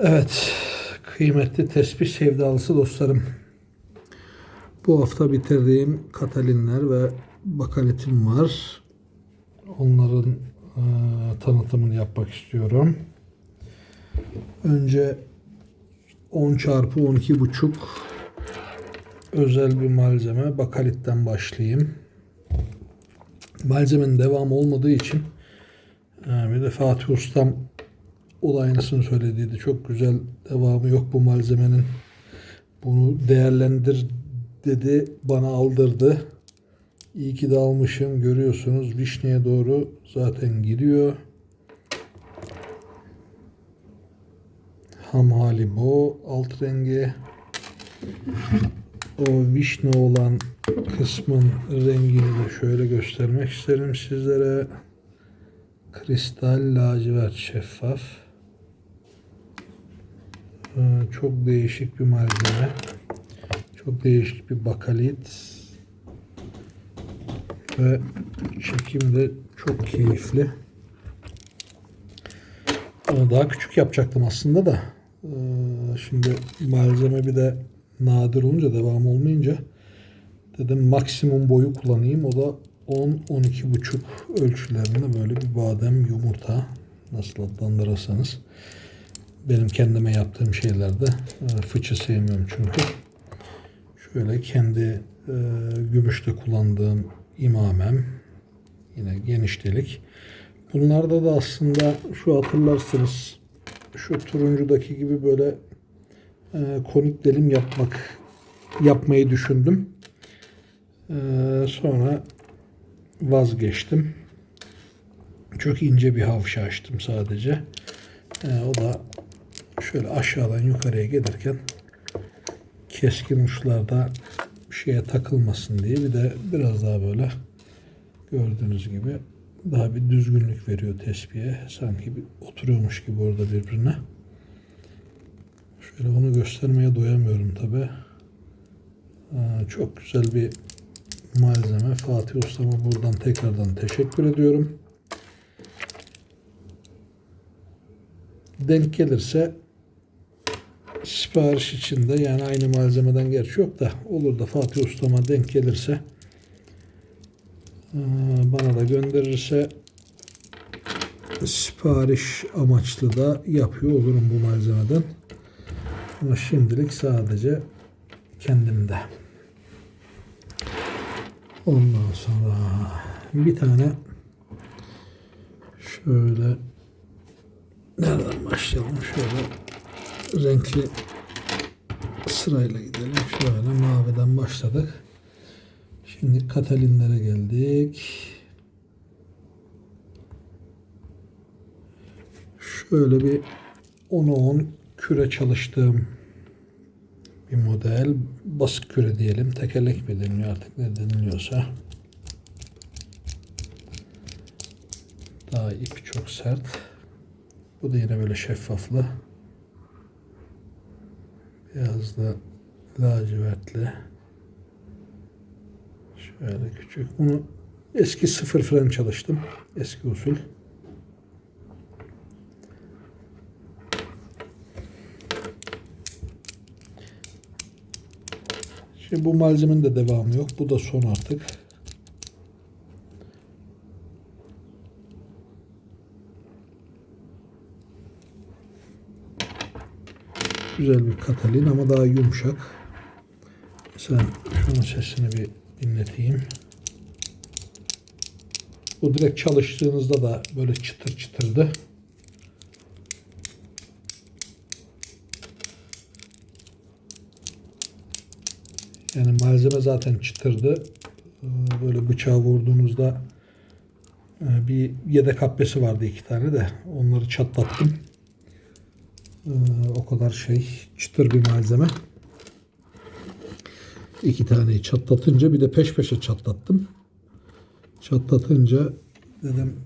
Evet, kıymetli tespih sevdalısı dostlarım. Bu hafta bitirdiğim Katalinler ve Bakaletim var. Onların e, tanıtımını yapmak istiyorum. Önce 10 çarpı 12 buçuk özel bir malzeme bakalitten başlayayım. Malzemenin devamı olmadığı için e, bir de Fatih Ustam o da aynısını söylediydi. Çok güzel devamı yok bu malzemenin. Bunu değerlendir dedi. Bana aldırdı. İyi ki de almışım. Görüyorsunuz vişneye doğru zaten gidiyor. Ham hali bu. Alt rengi. O vişne olan kısmın rengini de şöyle göstermek isterim sizlere. Kristal lacivert şeffaf. Ee, Çok değişik bir malzeme. Çok değişik bir bakalit. Ve çekim de çok keyifli. Daha küçük yapacaktım aslında da. Ee, Şimdi malzeme bir de nadir olunca devam olmayınca dedim maksimum boyu kullanayım. O da 10-12 buçuk ölçülerinde böyle bir badem yumurta nasıl adlandırırsanız. Benim kendime yaptığım şeylerde e, fıçı sevmiyorum çünkü. Şöyle kendi e, gümüşte kullandığım imamem. Yine geniş delik. Bunlarda da aslında şu hatırlarsınız şu turuncudaki gibi böyle e, konik delim yapmak yapmayı düşündüm. E, sonra vazgeçtim. Çok ince bir havşa açtım sadece. E, o da şöyle aşağıdan yukarıya gelirken keskin uçlarda bir şeye takılmasın diye bir de biraz daha böyle gördüğünüz gibi daha bir düzgünlük veriyor tespihe. Sanki bir oturuyormuş gibi orada birbirine. Şöyle onu göstermeye doyamıyorum tabi. Çok güzel bir malzeme. Fatih Usta'ma buradan tekrardan teşekkür ediyorum. Denk gelirse sipariş içinde yani aynı malzemeden gerçi yok da olur da Fatih Usta'ma denk gelirse eee, bana da gönderirse sipariş amaçlı da yapıyor olurum bu malzemeden. Ama şimdilik sadece kendimde. Ondan sonra bir tane şöyle nereden başlayalım? Şöyle renkli sırayla gidelim. Şöyle maviden başladık. Şimdi Katalinlere geldik. Şöyle bir 10'a 10 küre çalıştığım bir model. Basit küre diyelim. Tekerlek mi deniliyor artık ne deniliyorsa. Daha ipi çok sert. Bu da yine böyle şeffaflı. Beyazlı, lacivertli. Şöyle küçük. Bunu eski sıfır fren çalıştım. Eski usul. Şimdi bu malzemenin de devamı yok. Bu da son artık. Güzel bir katalin ama daha yumuşak. Mesela şunun sesini bir dinleteyim. Bu direkt çalıştığınızda da böyle çıtır çıtırdı. Yani malzeme zaten çıtırdı. Ee, Böyle bıçağı vurduğunuzda e, bir yedek habbesi vardı iki tane de. Onları çatlattım. Ee, O kadar şey çıtır bir malzeme. İki taneyi çatlatınca bir de peş peşe çatlattım. Çatlatınca dedim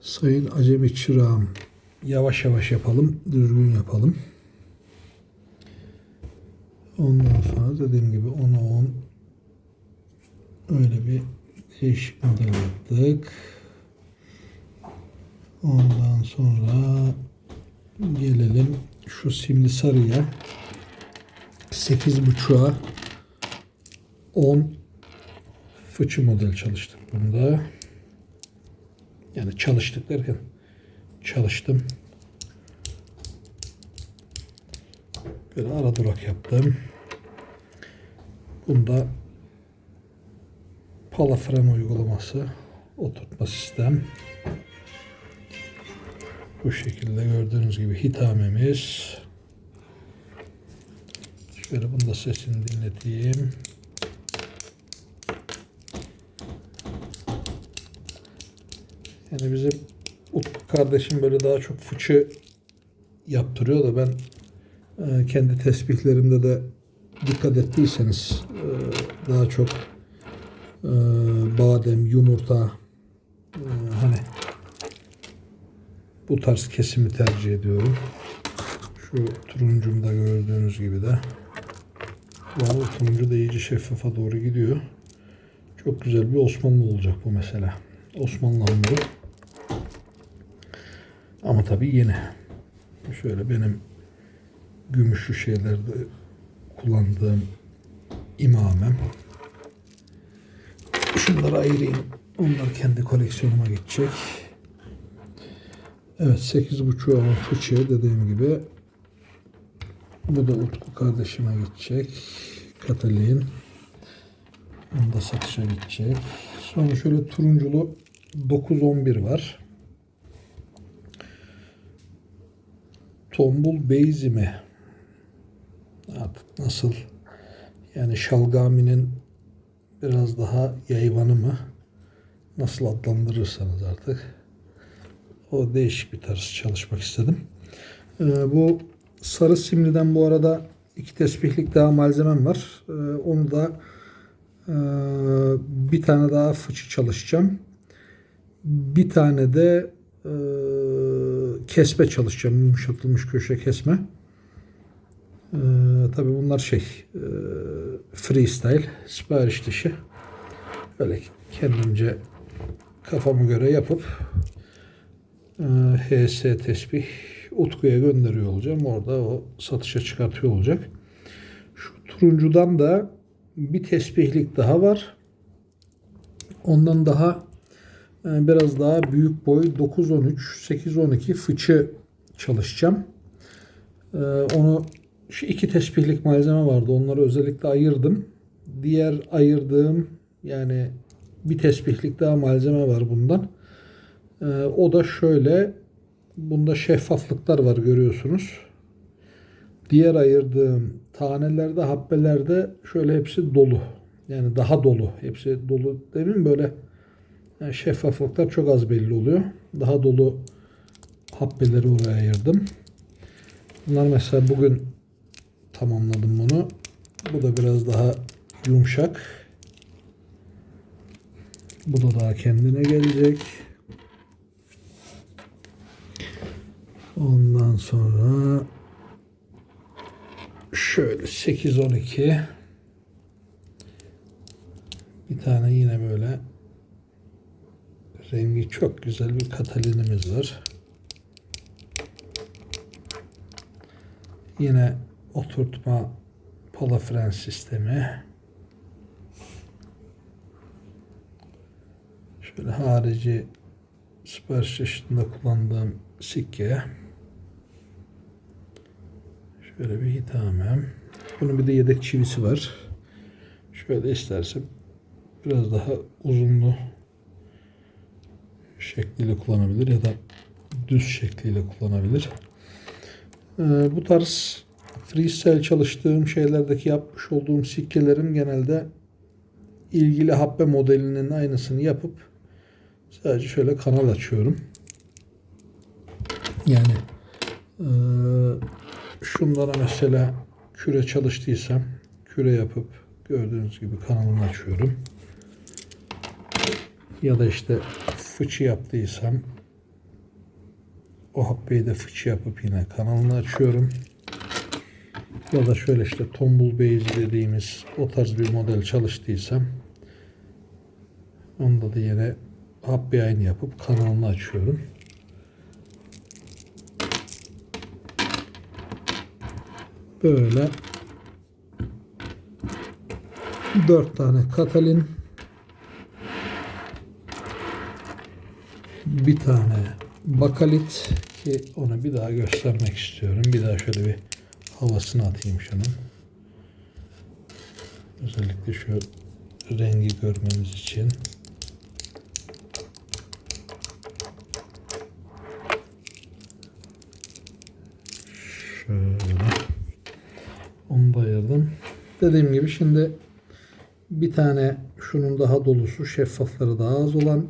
Sayın Acemi Çırağım yavaş yavaş yapalım, düzgün yapalım. Ondan sonra dediğim gibi 10'a 10 öyle bir değişik model yaptık. Ondan sonra Gelelim şu simli sarıya. 8.5'a 10 fıçı model çalıştık bunda. Yani çalıştık derken çalıştım. Böyle ara durak yaptım. Bunda palafren uygulaması oturtma sistem. Bu şekilde gördüğünüz gibi hitamemiz. Şöyle bunu da sesini dinleteyim. Yani bizim Utku kardeşim böyle daha çok fıçı yaptırıyor da ben e, kendi tesbihlerimde de dikkat ettiyseniz e, daha çok e, badem, yumurta e, hani bu tarz kesimi tercih ediyorum. Şu turuncumda gördüğünüz gibi de bu turuncu da iyice şeffafa doğru gidiyor. Çok güzel bir Osmanlı olacak bu mesela. Osmanlı hamuru. Ama tabii yeni. Şöyle benim gümüşlü şeylerde kullandığım imamem. Şunları ayırayım. Onlar kendi koleksiyonuma geçecek. Evet 8.5 olan fıçı dediğim gibi bu da Utku kardeşime gidecek. Katalin. Onu da satışa gidecek. Sonra şöyle turunculu 911 var. Tombul Beyzimi. Artık nasıl? Yani Şalgami'nin biraz daha yayvanı mı? Nasıl adlandırırsanız artık. O değişik bir tarz çalışmak istedim. Ee, bu sarı simliden bu arada iki tesbihlik daha malzemem var. Ee, onu da e, bir tane daha fıçı çalışacağım. Bir tane de e, kesme çalışacağım. Yumuşatılmış köşe kesme. Ee, tabii bunlar şey e, freestyle sipariş dışı. Öyle kendimce kafamı göre yapıp HS tesbih Utku'ya gönderiyor olacağım. Orada o satışa çıkartıyor olacak. Şu turuncudan da bir tesbihlik daha var. Ondan daha e, biraz daha büyük boy 9-13, 8-12 fıçı çalışacağım. E, onu şu iki tesbihlik malzeme vardı. Onları özellikle ayırdım. Diğer ayırdığım yani bir tesbihlik daha malzeme var bundan. E, o da şöyle bunda şeffaflıklar var görüyorsunuz. Diğer ayırdığım tanelerde, habbelerde şöyle hepsi dolu. Yani daha dolu. Hepsi dolu demeyeyim böyle yani şeffaflıklar çok az belli oluyor. Daha dolu habbeleri oraya ayırdım. Bunlar mesela bugün tamamladım bunu. Bu da biraz daha yumuşak. Bu da daha kendine gelecek. Ondan sonra şöyle 8-12 bir tane yine böyle rengi çok güzel bir katalinimiz var. Yine oturtma palafren sistemi. Şöyle harici sipariş çeşitinde kullandığım sikke. Şöyle bir hitamem. Bunun bir de yedek çivisi var. Şöyle istersem biraz daha uzunlu şekliyle kullanabilir ya da düz şekliyle kullanabilir. Ee, bu tarz freestyle çalıştığım şeylerdeki yapmış olduğum sikkelerim genelde ilgili habbe modelinin aynısını yapıp sadece şöyle kanal açıyorum. Yani e, şunlara mesela küre çalıştıysam küre yapıp gördüğünüz gibi kanalını açıyorum. Ya da işte fıçı yaptıysam o habbeyi de fıçı yapıp yine kanalını açıyorum. Ya da şöyle işte tombul beyzi dediğimiz o tarz bir model çalıştıysam onda da yine habbe aynı yapıp kanalını açıyorum. Böyle dört tane katalin bir tane bakalit ki onu bir daha göstermek istiyorum. Bir daha şöyle bir havasını atayım şunun. Özellikle şu rengi görmemiz için. Şöyle. Onu da ayırdım. Dediğim gibi şimdi bir tane şunun daha dolusu şeffafları daha az olan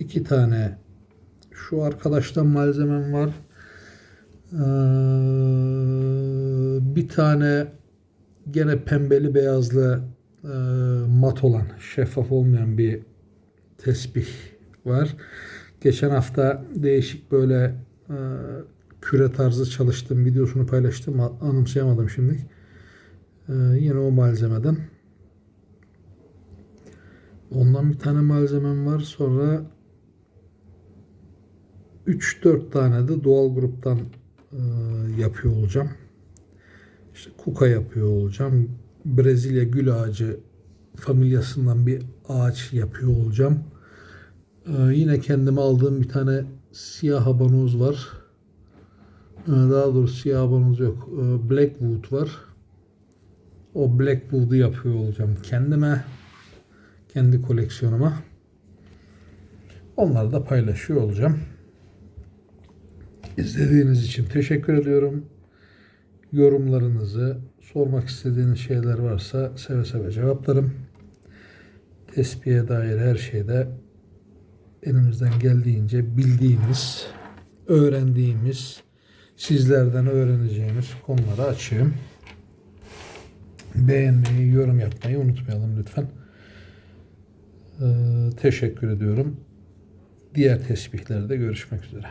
iki tane şu arkadaştan malzemem var. Ee, bir tane gene pembeli beyazlı e, mat olan şeffaf olmayan bir tesbih var. Geçen hafta değişik böyle e, küre tarzı çalıştım videosunu paylaştım anımsayamadım şimdi. E, yine o malzemeden. Ondan bir tane malzemem var. Sonra 3-4 tane de doğal gruptan e, yapıyor olacağım. İşte kuka yapıyor olacağım. Brezilya gül ağacı familyasından bir ağaç yapıyor olacağım. E, yine kendime aldığım bir tane siyah habanoz var. E, daha doğrusu siyah habanoz yok. E, Blackwood var. O Blackwood'u yapıyor olacağım kendime. Kendi koleksiyonuma. Onları da paylaşıyor olacağım. İzlediğiniz için teşekkür ediyorum. Yorumlarınızı, sormak istediğiniz şeyler varsa seve seve cevaplarım. Tespihe dair her şeyde elimizden geldiğince bildiğimiz, öğrendiğimiz, sizlerden öğreneceğimiz konuları açayım. Beğenmeyi, yorum yapmayı unutmayalım lütfen. Ee, teşekkür ediyorum. Diğer tesbihlerde görüşmek üzere.